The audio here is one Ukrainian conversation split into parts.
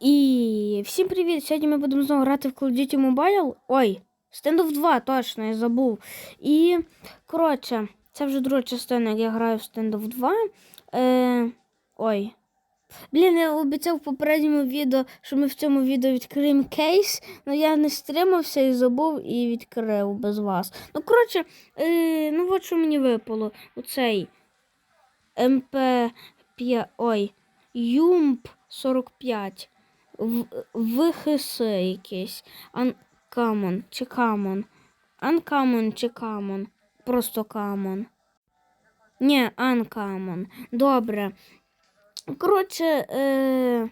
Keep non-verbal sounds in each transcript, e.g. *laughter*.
І всім привіт! Сьогодні ми будемо знову грати в Call of Duty Mobile. Ой, Standoff 2, точно, я забув. І, коротше, це вже друга частина, як я граю в Standoff 2. Е, ой. Блін, я обіцяв в попередньому відео, що ми в цьому відео відкриємо кейс, але я не стримався і забув і відкрив без вас. Ну, коротше, е, ну от що мені випало. Оцей МП5, ой, Юмп 45. В- ВХС якийсь. Uncommon чи Common. Uncommon чи Common. Просто Common. Ні, Uncommon. Добре. Коротше, е...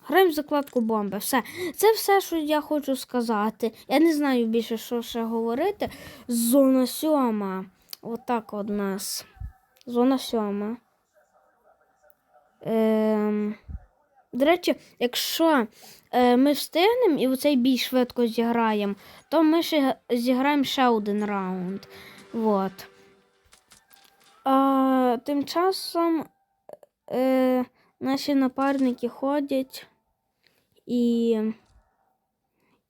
граємо в закладку бомби. Все. Це все, що я хочу сказати. Я не знаю більше, що ще говорити. Зона сьома. Отак от нас. Зона сьома. Ем... До речі, якщо е, ми встигнемо і оцей бій швидко зіграємо, то ми ще зіграємо ще один раунд. Вот. А, тим часом е, наші напарники ходять і.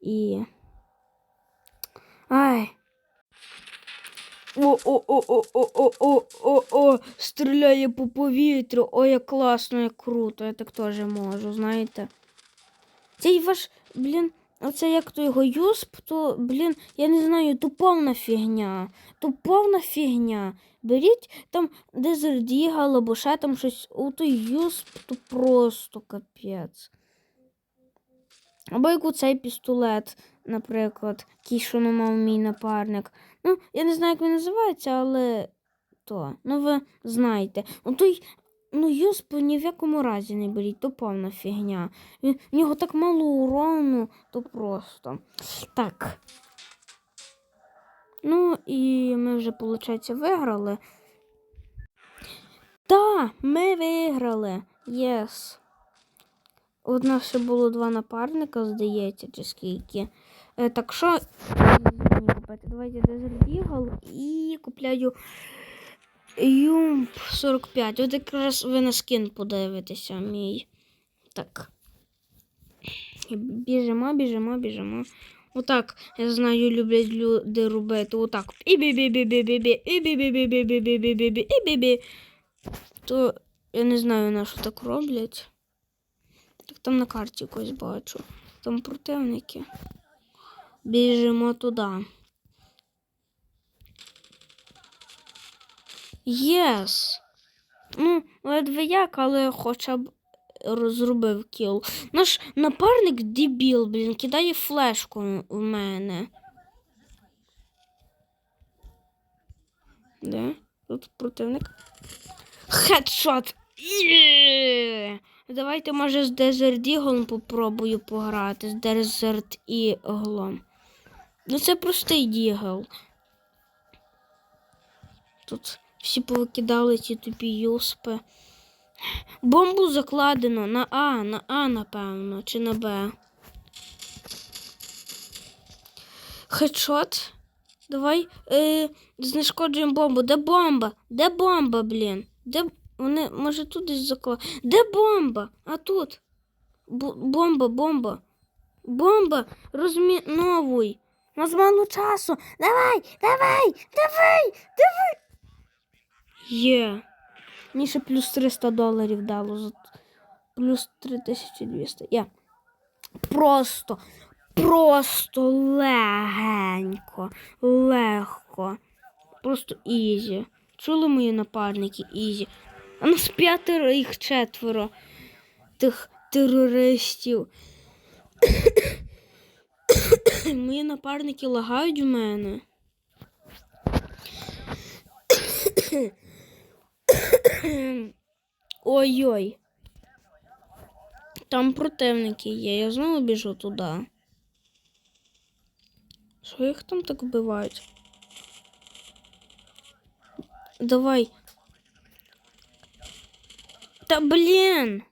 І. Ай. О, о, о, о, о, о, о, о, о, стріляє по повітрю. Ой, як класно, як круто. Я так теж можу, знаєте. Цей ваш, блін, оце як то його юсп, то, блін, я не знаю, то повна фігня. То повна фігня. Беріть там Eagle або ще там щось. У той юсп, то просто капець. Або як у цей пістолет, наприклад, який мав мій напарник. Ну, я не знаю, як він називається, але то. Ну, ви знаєте. Ну, той, ну, юсп ні в якому разі не беріть, то повна фігня. В нього так мало урону, то просто. Так. Ну, і ми вже, виходить, виграли. Так, ми виграли. Єс. У нас ще було два напарника, здається, чи скільки. Е, так що купити? Давайте Eagle і купляю Юмп 45. От якраз ви на скін подивитеся мій. Так. Біжимо, біжимо, біжимо. Отак, я знаю, люблять люди робити. Отак. І бі бі бі бі бі бі і бі бі бі бі бі бі бі бі бі і бі бі То я не знаю, на що так роблять. Так там на карті якось бачу. Там противники. Біжимо туди. Єс! Ну, ледве як, але хоча б розробив кіл. Наш напарник дебіл, блін, кидає флешку в мене. Де? Тут противник. Хедшот! Є! Давайте, може, з Desert Eagle попробую пограти. З Desert Eagle. Ну, це простий дігл. Тут всі повикидали ці тупі юспи. Бомбу закладено на А, на А, напевно, чи на Б. Хедшот. Давай е, знешкоджуємо бомбу. Де бомба? Де бомба, блін? Де вони, може, тут десь заклали? Де бомба? А тут. Б- бомба, бомба. Бомба, розміновуй. У нас мало часу. Давай, давай, давай, давай. Є. Мені ще плюс 300 доларів дало. за- Плюс 3200. Є. Просто, просто легенько, легко. Просто ізі. Чули мої напарники ізі. А нас п'ятеро, їх четверо. Тих терористів. *coughs* Мої напарники лагають в мене. *coughs* Ой-ой. Там противники є, я знову біжу туди. Що їх там так вбивають? Давай. Та блін!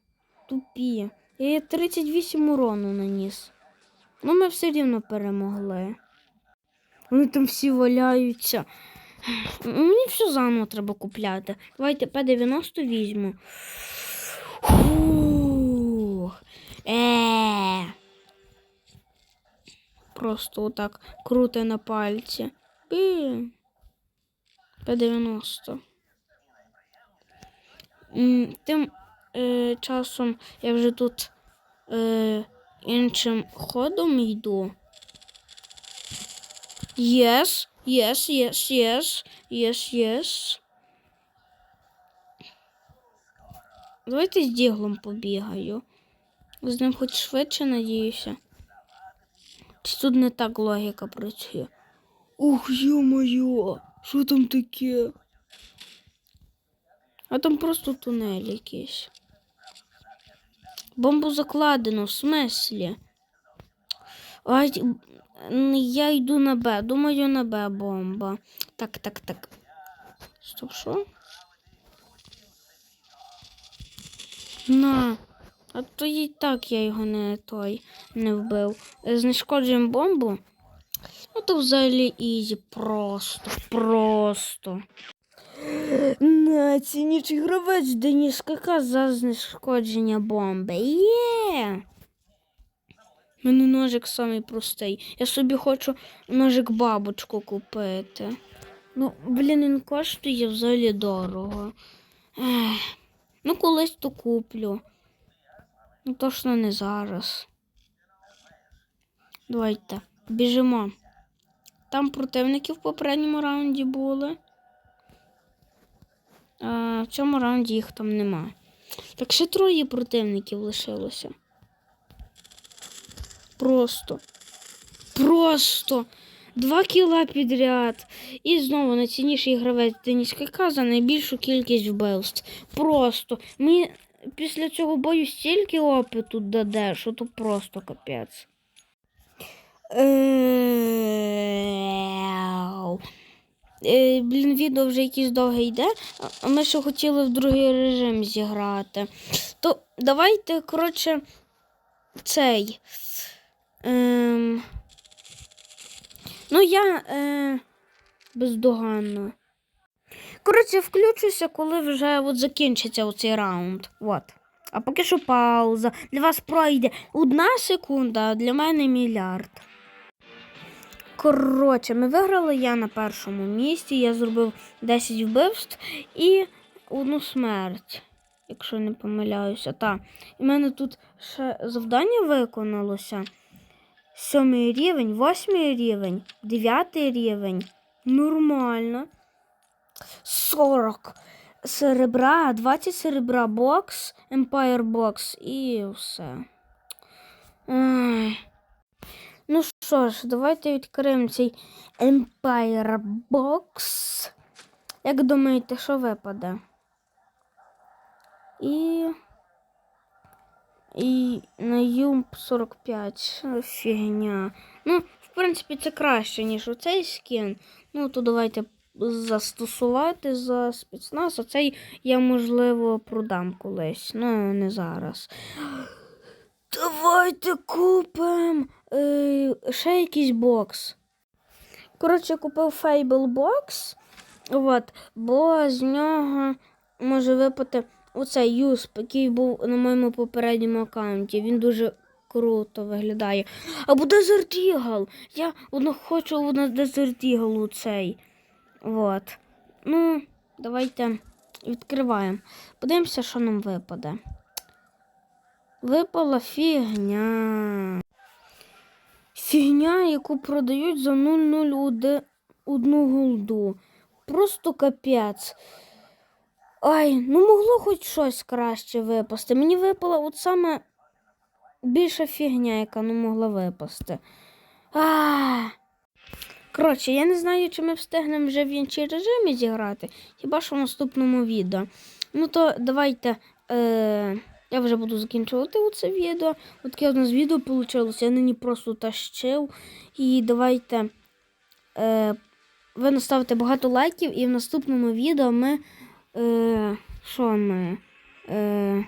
Тупі. Я їй 38 урону наніс. Ну, ми все рівно перемогли. Вони там всі валяються. Мені все заново треба купляти. Давайте П-90 візьму. Фух. Е. -е. Просто отак круте на пальці. П-90. Тим е, часом я вже тут. Е, іншим ходом йду. Yes, yes, yes, yes, yes, yes. Давайте з діглом побігаю. З ним хоч швидше надіюся. Чи тут не так логіка працює? Ух, ё-моё, що там таке? А там просто тунель якийсь. Бомбу закладено, в смислі? Ай, я йду на Б. Думаю, на Б бомба. Так, так, так. Стоп, що? На. А то і так я його не той не вбив. Знешкоджуємо бомбу. Ну то взагалі ізі. Просто, просто. На цінічий гравець Деніс КК за знешкодження бомби. Є! У мене ножик самий простий. Я собі хочу ножик бабочку купити. Ну, блін, він коштує взагалі дорого. Ех. Ну, колись то куплю. Ну, точно не зараз. Давайте, біжимо. Там противники в попередньому раунді були. А в цьому раунді їх там нема. Так ще троє противників лишилося. Просто. Просто. Два кіла підряд. І знову найцінніший гравець Деніс КК за найбільшу кількість вбивств. Просто. Ми після цього бою стільки опиту даде, що то просто капець. Е, Блін, відео вже якесь довге йде, а ми ще хотіли в другий режим зіграти. То давайте, коротше, цей. Ем... Ну, я е... бездоганно. Коротше, включуся, коли вже от закінчиться оцей раунд. От. А поки що пауза. Для вас пройде одна секунда, а для мене мільярд. Коротше, ми виграли я на першому місці. Я зробив 10 вбивств і одну смерть, якщо не помиляюся. Та. І в мене тут ще завдання виконалося. Сьомий рівень, восьмий рівень, дев'ятий рівень. Нормально. 40 серебра, 20 серебра бокс, Empire бокс і все. Ай. Що ж, давайте відкриємо цей Empire Box. Як думаєте, що випаде? І. І на Юмп 45. Фігня. Ну, в принципі, це краще, ніж оцей скін. Ну, то давайте застосувати за спецназ. Цей я, можливо, продам колись. Ну, не зараз. Давайте купимо е, ще якийсь бокс. Коротше, купив Fable Box, от, бо з нього може випати оцей юсп, який був на моєму попередньому аккаунті. Він дуже круто виглядає. Або Desert Eagle. Я одно хочу на Desert Eagle цей. От. Ну, давайте відкриваємо. Подивимося, що нам випаде. Випала фігня. Фігня, яку продають за 0,01 голду. Просто капець. Ай, ну могло хоч щось краще випасти. Мені випала от саме більша фігня, яка не могла випасти. А. Коротше, я не знаю, чи ми встигнемо вже в іншій режимі зіграти, хіба що в наступному відео. Ну то давайте. Е... Я вже буду закінчувати це відео. От таке у нас відео вийшло. Я нині просто тащив. І давайте е, ви наставите багато лайків, і в наступному відео ми. Е, що ми? Е,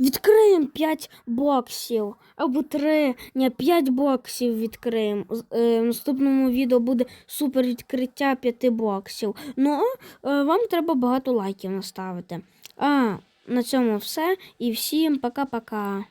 відкриємо 5 боксів. Або 3, ні, 5 боксів відкриємо. Е, в наступному відео буде супер відкриття 5 боксів. Ну, е, вам треба багато лайків наставити. А, на цьому все. І всім пока-пока.